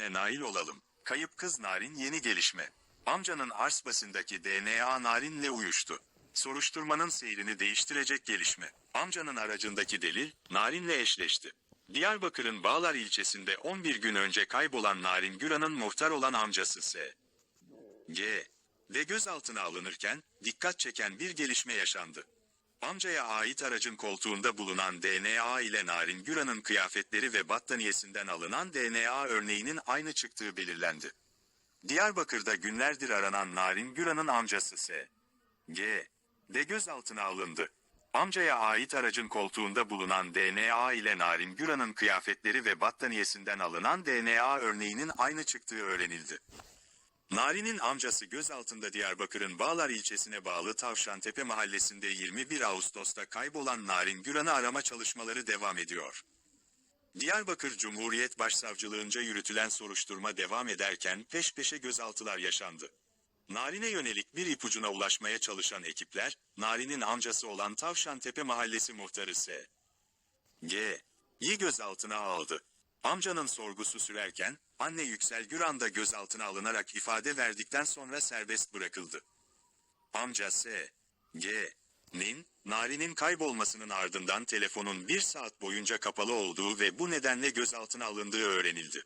Ne nail olalım. Kayıp kız Narin yeni gelişme. Amcanın Arsbas'ındaki DNA Narin'le uyuştu. Soruşturmanın seyrini değiştirecek gelişme. Amcanın aracındaki delil, Narin'le eşleşti. Diyarbakır'ın Bağlar ilçesinde 11 gün önce kaybolan Narin Güran'ın muhtar olan amcası S. G. De gözaltına alınırken, dikkat çeken bir gelişme yaşandı. Amcaya ait aracın koltuğunda bulunan DNA ile Narin Güran'ın kıyafetleri ve battaniyesinden alınan DNA örneğinin aynı çıktığı belirlendi. Diyarbakır'da günlerdir aranan Narin Güran'ın amcası S. G. De gözaltına alındı. Amcaya ait aracın koltuğunda bulunan DNA ile Narin Güran'ın kıyafetleri ve battaniyesinden alınan DNA örneğinin aynı çıktığı öğrenildi. Narin'in amcası gözaltında Diyarbakır'ın Bağlar ilçesine bağlı Tavşantepe mahallesinde 21 Ağustos'ta kaybolan Narin Güran'ı arama çalışmaları devam ediyor. Diyarbakır Cumhuriyet Başsavcılığınca yürütülen soruşturma devam ederken peş peşe gözaltılar yaşandı. Narin'e yönelik bir ipucuna ulaşmaya çalışan ekipler, Narin'in amcası olan Tavşantepe mahallesi muhtarı S. G. yi gözaltına aldı. Amcanın sorgusu sürerken, anne Yüksel Güran da gözaltına alınarak ifade verdikten sonra serbest bırakıldı. Amca S. G. Nin, Nari'nin kaybolmasının ardından telefonun bir saat boyunca kapalı olduğu ve bu nedenle gözaltına alındığı öğrenildi.